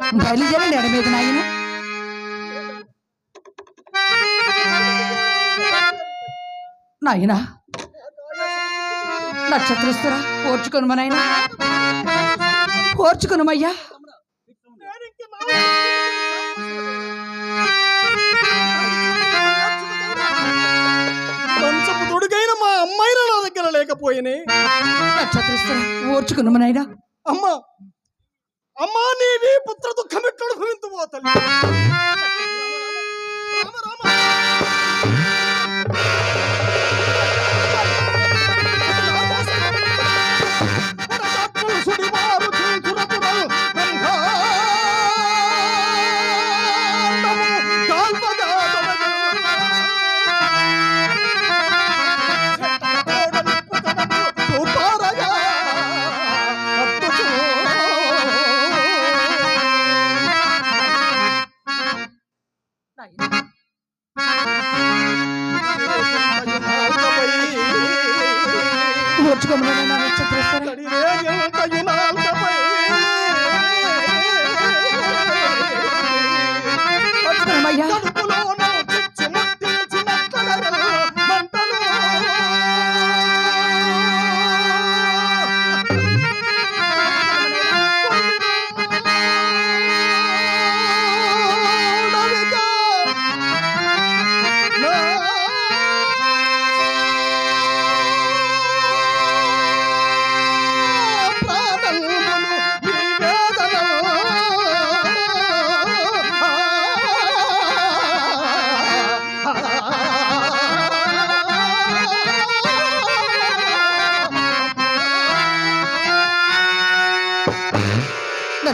బయలుదేరండి ఎడ మీద నాయన. నాయనా నక్షత్రస్తురా ఓర్చుకొను నాయన. ఓర్చుకొనుమయ్యా. మంచపు తొడుగైన మా అమ్మాయిన నా దగ్గర లేకపోయినే. నక్షత్రస్తురా ఓర్చుకొను నాయన. అమ్మా అమ్మా నీవి పుత్ర దుఃఖం ఎక్కడ అనుభవింతువో తల్లి?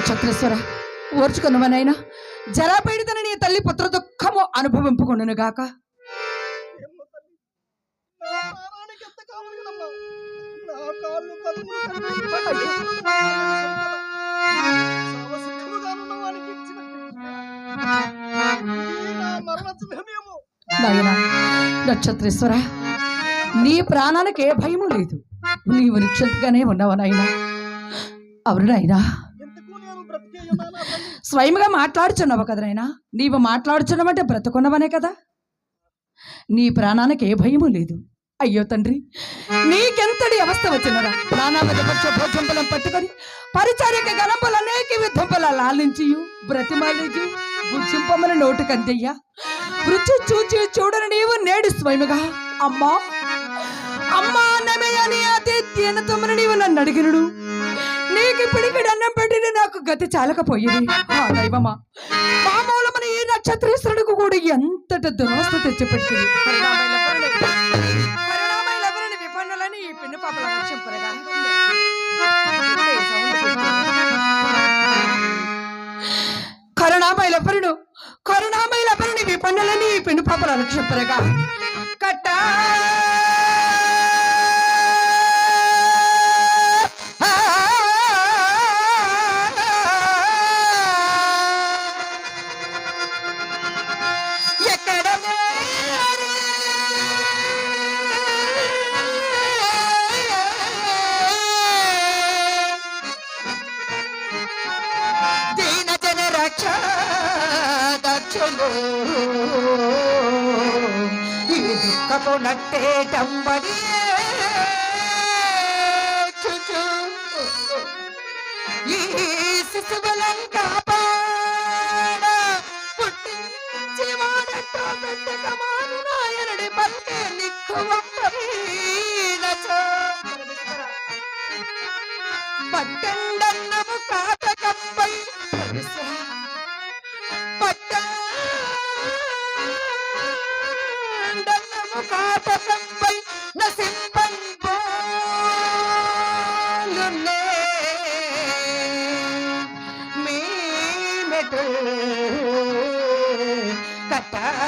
నక్షత్రేశ్వర ఓర్చుకున్నవనైనా జలపీడితని నీ తల్లి పుత్ర దుఃఖము అనుభవింపుకొనును గాక. నాయన నక్షత్రేశ్వర నీ ప్రాణానికి ఏ భయము లేదు. నీవు నిక్షంతగానే ఉన్నావు నాయన? అవును నాయనా. స్వయంగా మాట్లాడుచున్నావు కదనైనా? నీవు మాట్లాడుచున్నావంటే బ్రతుకున్నవనే కదా. నీ ప్రాణానికి ఏ భయము లేదు. అయ్యో తండ్రి నీకెంతటి అవస్థ వచ్చినరా ప్రాణావధి పక్ష పట్టుకొని పరిచారిక గణంబులు అనేక విధంబుల లాలించి బ్రతిమాలించి భుజింపమని నోటు కందయ్యా రుచి చూచి చూడని నీవు నేడు స్వయముగా. అమ్మా అమ్మా నమే అని అతి దీనతమని నీవు నన్ను అడిగినడు. నీకు ఇప్పటికి అన్నం పెట్టిన నాకు గతి చాలకపోయింది. ఆ దైవమా. మామూలమని ఈ నక్షత్రేశ్వరుడికి కూడా ఎంతటి దురవస్థ తెచ్చిపెట్టింది. కరుణామయులెవరిని- విపన్నులని ఈ పిన్ను పాపల రక్షింపరగా ఈ సౌండ్ పెట్టి. కరుణామయులెవరుడు విపన్నులని ఈ పిన్ను పాపల రక్షింపరగా ఈ దుఃఖము నట్టేటంబడి ఈ శిశువులం పుట్టి పుట్టించి వాడటో capaz.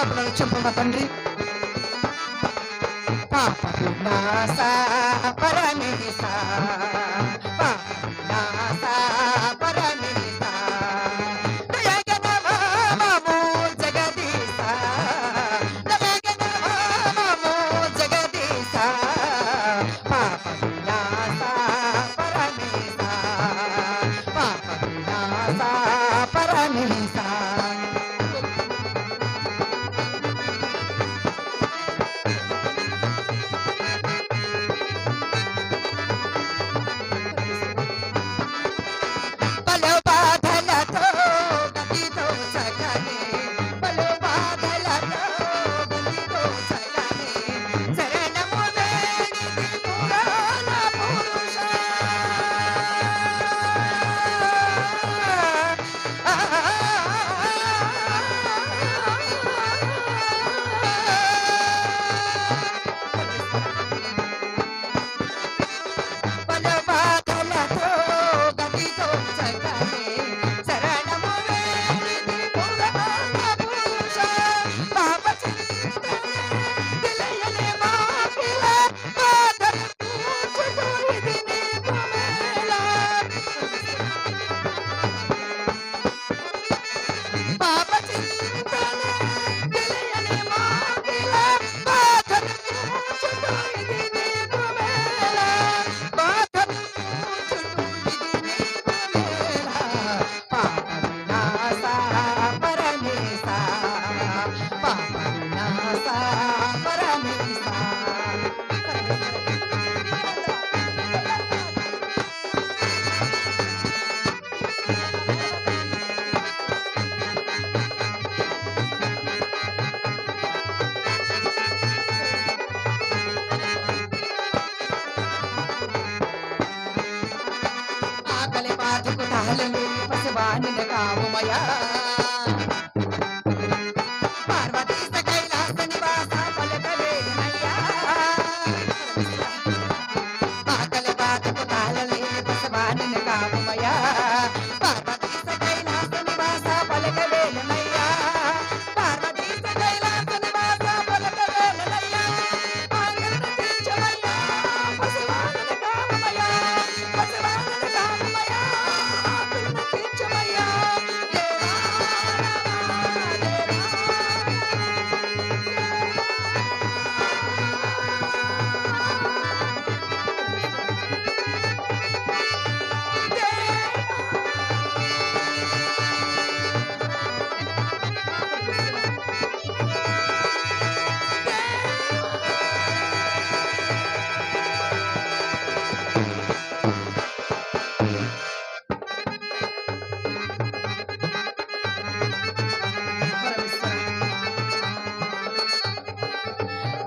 పాపను క్షమింపమ తండ్రి. పాప నాస పరమేశ. పాప నాస పరమేశ పరమేశ.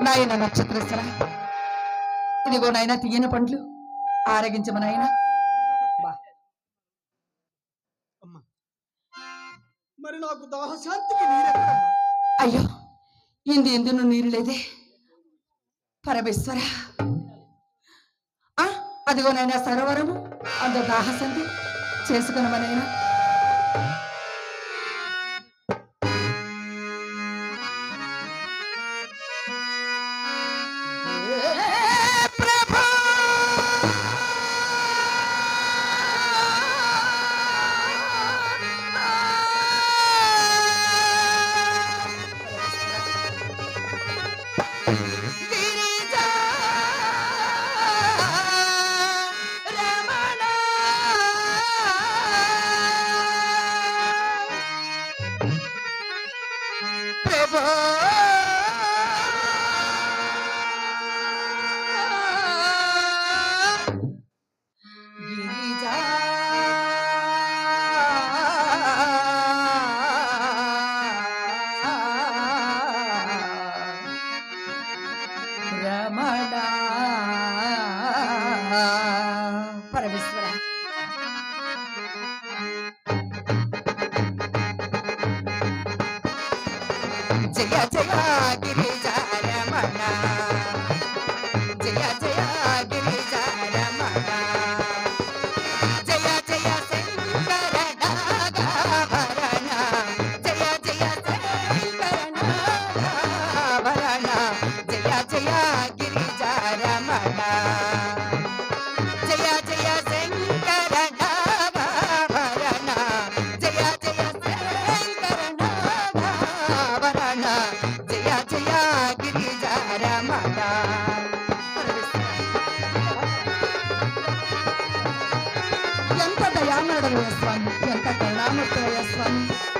నాయన నక్షత్ర ఇదిగో నాయన తీయని పండ్లు ఆరగించమ నాయన. మరి నాకు దాహశాంతికి అయ్యో ఇంది ఎందు నీరు లేదే? పరమేశ్వర. అదిగో నాయన సరోవరము. అందు దాహశాంతి. చేసుకున్నామనైనా ಮಡ Yes, one. Yes, one. Yes.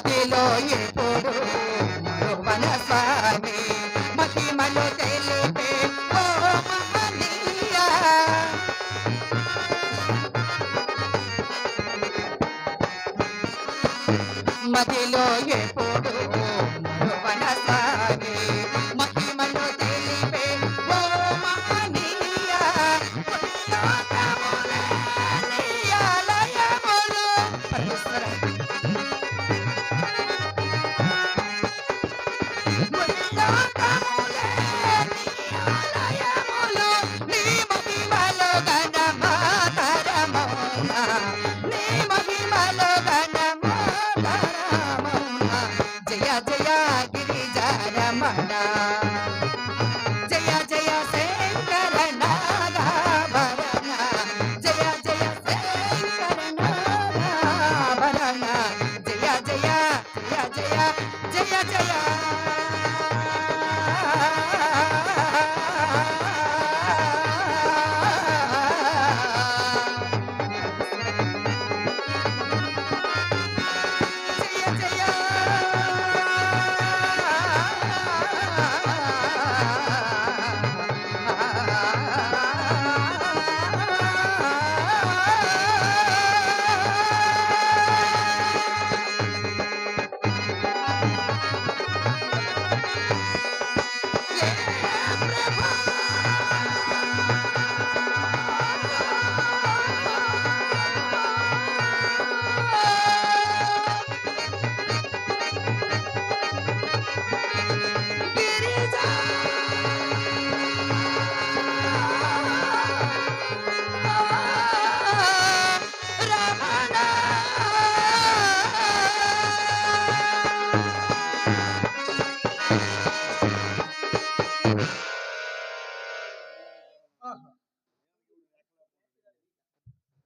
দিল এ